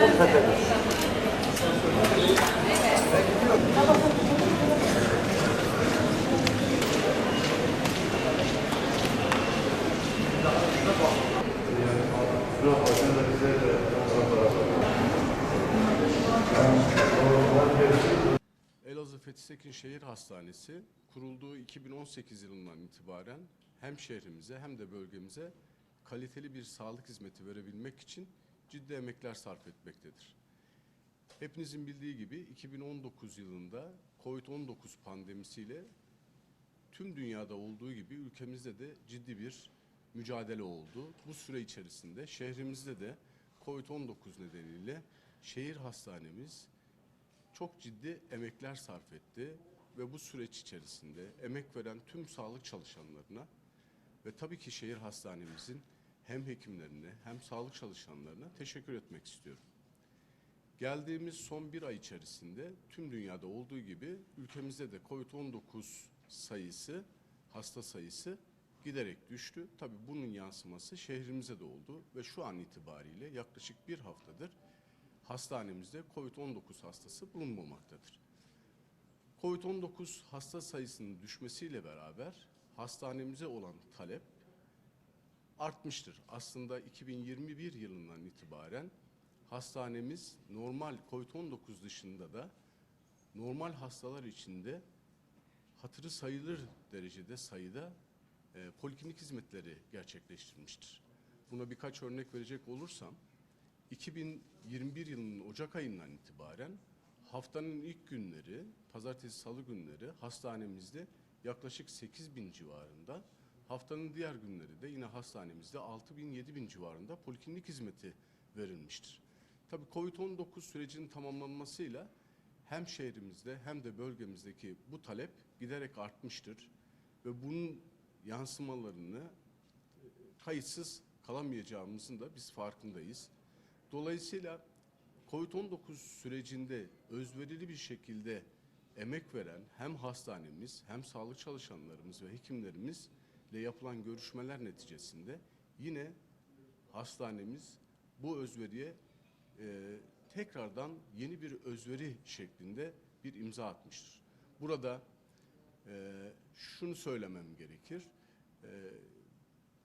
Dikkat edin. Elazığ Fethi Sekin Şehir Hastanesi kurulduğu 2018 yılından itibaren hem şehrimize hem de bölgemize kaliteli bir sağlık hizmeti verebilmek için ciddi emekler sarf etmektedir. Hepinizin bildiği gibi 2019 yılında COVID-19 pandemisiyle tüm dünyada olduğu gibi ülkemizde de ciddi bir mücadele oldu. Bu süre içerisinde şehrimizde de COVID-19 nedeniyle şehir hastanemiz çok ciddi emekler sarf etti ve bu süreç içerisinde emek veren tüm sağlık çalışanlarına ve tabii ki şehir hastanemizin hem hekimlerine hem sağlık çalışanlarına teşekkür etmek istiyorum. Geldiğimiz son bir ay içerisinde tüm dünyada olduğu gibi ülkemizde de COVID-19 sayısı, hasta sayısı giderek düştü. Tabii bunun yansıması şehrimize de oldu ve şu an itibariyle yaklaşık bir haftadır hastanemizde COVID-19 hastası bulunmamaktadır. COVID-19 hasta sayısının düşmesiyle beraber hastanemize olan talep artmıştır. Aslında 2021 yılından itibaren hastanemiz normal COVID-19 dışında da normal hastalar içinde hatırı sayılır derecede sayıda e, poliklinik hizmetleri gerçekleştirmiştir. Buna birkaç örnek verecek olursam 2021 yılının Ocak ayından itibaren haftanın ilk günleri, pazartesi salı günleri hastanemizde yaklaşık 8 bin civarında, haftanın diğer günleri de yine hastanemizde 6 bin 7 bin civarında poliklinik hizmeti verilmiştir. Tabii Covid-19 sürecinin tamamlanmasıyla hem şehrimizde hem de bölgemizdeki bu talep giderek artmıştır ve bunun yansımalarını e, kayıtsız kalamayacağımızın da biz farkındayız. Dolayısıyla COVID-19 sürecinde özverili bir şekilde emek veren hem hastanemiz hem sağlık çalışanlarımız ve hekimlerimizle yapılan görüşmeler neticesinde yine hastanemiz bu özveriye e, tekrardan yeni bir özveri şeklinde bir imza atmıştır. Burada e, şunu söylemem gerekir. E,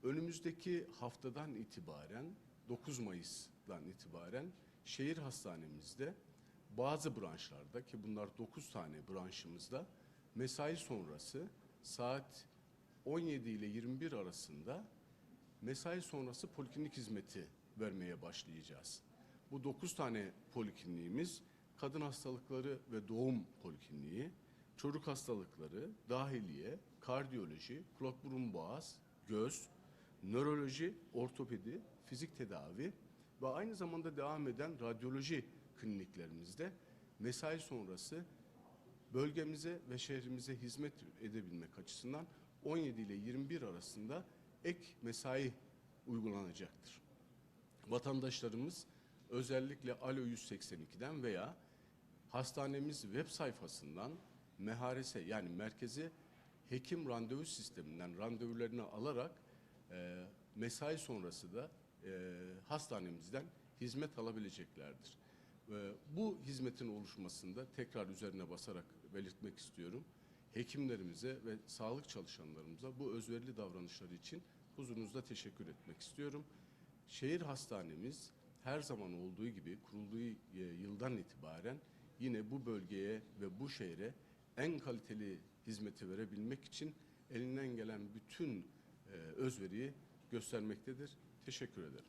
önümüzdeki haftadan itibaren 9 Mayıs'dan itibaren şehir hastanemizde bazı branşlarda ki bunlar 9 tane branşımızda mesai sonrası saat 17 ile 21 arasında mesai sonrası poliklinik hizmeti vermeye başlayacağız. Bu 9 tane polikliniğimiz kadın hastalıkları ve doğum polikliniği, çocuk hastalıkları, dahiliye, kardiyoloji, kulak burun boğaz, göz, nöroloji, ortopedi, fizik tedavi ve aynı zamanda devam eden radyoloji kliniklerimizde mesai sonrası bölgemize ve şehrimize hizmet edebilmek açısından 17 ile 21 arasında ek mesai uygulanacaktır. Vatandaşlarımız özellikle Alo 182'den veya hastanemiz web sayfasından meharese yani merkezi hekim randevu sisteminden randevularını alarak e, mesai sonrası da e, hastanemizden hizmet alabileceklerdir. E, bu hizmetin oluşmasında tekrar üzerine basarak belirtmek istiyorum. Hekimlerimize ve sağlık çalışanlarımıza bu özverili davranışları için huzurunuzda teşekkür etmek istiyorum. Şehir hastanemiz her zaman olduğu gibi kurulduğu e, yıldan itibaren yine bu bölgeye ve bu şehre en kaliteli hizmeti verebilmek için elinden gelen bütün e, özveriyi göstermektedir. Teşekkür ederim.